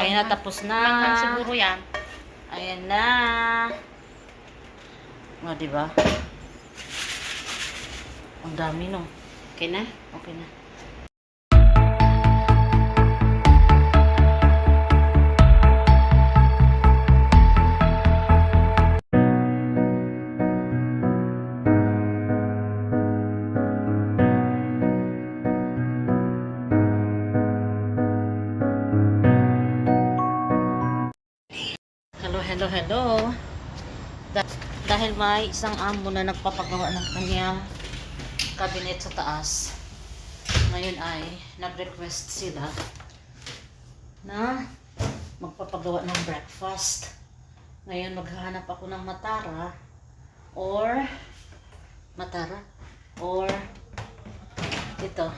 Ayan na, tapos na. Manghang siguro yan. Ayan na. O, di ba? Ang dami, no? Okay na? Okay na. Hello, hello, hello. Da- dahil may isang amo na nagpapagawa ng kanya cabinet sa taas. Ngayon ay nag-request sila na magpapagawa ng breakfast. Ngayon maghahanap ako ng matara or matara or ito.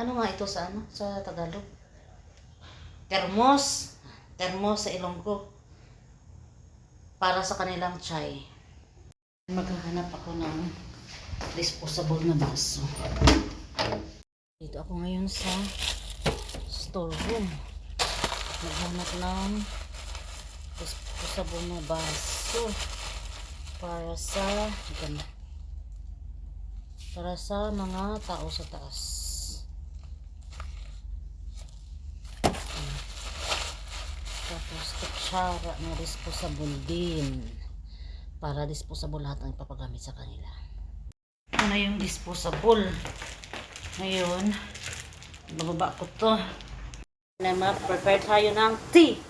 Ano nga ito sa ano? Sa Tagalog? Termos. Termos sa Ilonggo. Para sa kanilang chai. Maghahanap ako ng disposable na baso. Dito ako ngayon sa storeroom. Maghanap ng disposable na baso para sa para sa mga tao sa taas. Tapos kutsara na disposable din. Para disposable lahat ang ipapagamit sa kanila. Ito na yung disposable. Ngayon, bababa ko to. Na ma-prepare tayo ng tea.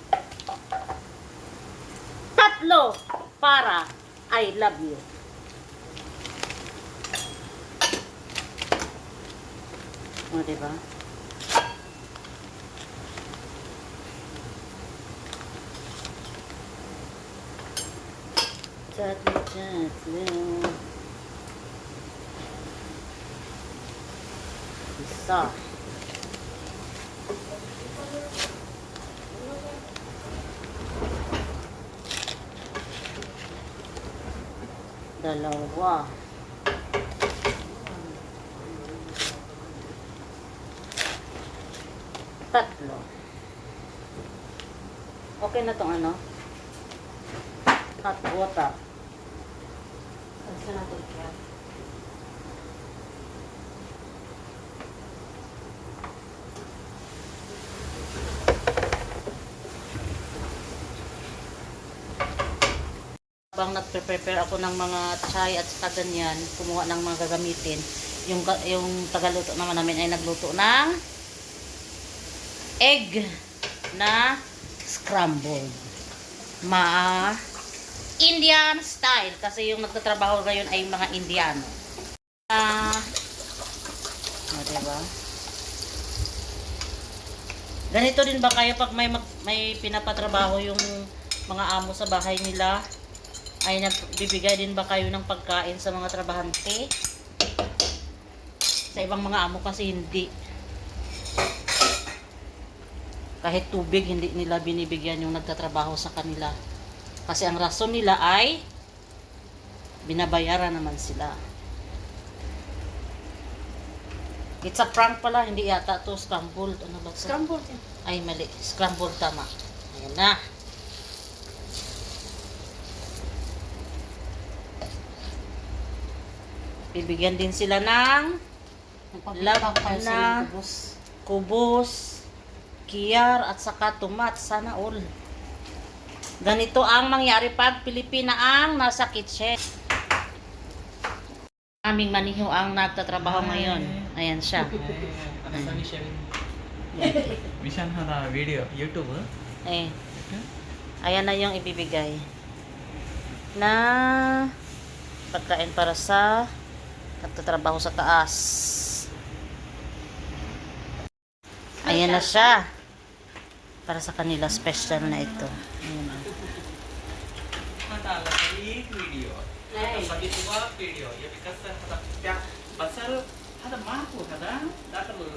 Tatlo para I love you. O, diba? Tatlo, tatlo. Isa. Dalawa. Tatlo. Okay na tong ano? Hot water. Habang nagpe-prepare ako ng mga chai at saka ganyan, kumuha ng mga gagamitin. Yung, yung tagaluto naman namin ay nagluto ng egg na scrambled. Ma Indian style kasi yung nagtatrabaho ngayon ay mga Indiano. Ah, uh, diba? Ganito din ba kayo pag may may pinapatrabaho yung mga amo sa bahay nila? Ay nagbibigay din ba kayo ng pagkain sa mga trabahante? Sa ibang mga amo kasi hindi. Kahit tubig hindi nila binibigyan yung nagtatrabaho sa kanila. Kasi ang rason nila ay binabayaran naman sila. It's a prank pala, hindi yata to scrambled. Ano ba to? Scrambled yan. Ay, mali. Scrambled tama. Ayan na. Bibigyan din sila ng Love na- kubos, kiyar, at saka tumat. Sana all. Ganito ang mangyari pag Pilipina ang nasa kitchen. Aming maniho ang nagtatrabaho ngayon. Ayan siya. Mishan na video, YouTube. Eh. Ayan na yung ibibigay. Na pagkain para sa nagtatrabaho sa taas. Ayan na siya. Para sa kanila special na ito. Ayan. एक ವಿಡಿಯೋ ಬದಿಸುವ video because ಹದ ಪ್ಯಾ ಬಸಲ್ ಹದ ಮಾತು ಹದ ದಾಟಲು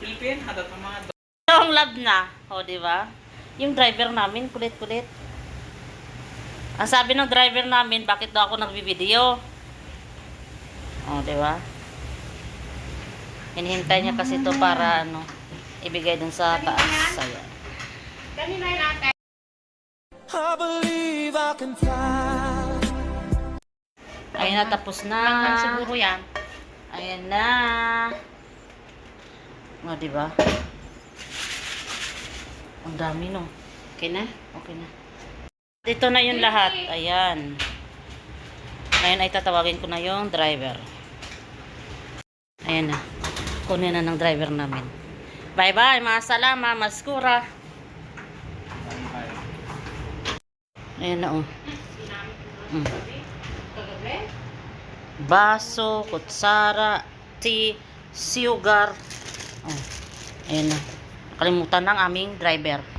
ಫಿಲಿಪೇನ್ ಹದ ತಮ Yung love na. O, di ba? Yung driver namin, kulit-kulit. Ang sabi ng driver namin, bakit daw ako nagbibideo? O, di ba? Hinihintay niya kasi to para ano. ibigay dun sa taas. Ayan. Kanina yung ate. I believe I can fly. Ayan na, tapos na. Hanggang siguro yan. Ayan na. O, diba? Ang dami, no? Okay na? Okay na. Ito na yung lahat. Ayan. Ngayon ay tatawagin ko na yung driver. Ayan na. Kunin na ng driver namin. Bye-bye, mga salama, maskura. Ayan na, oh. Mm. Baso, kutsara, tea, sugar. Oh. Ayan na. Nakalimutan ng aming driver.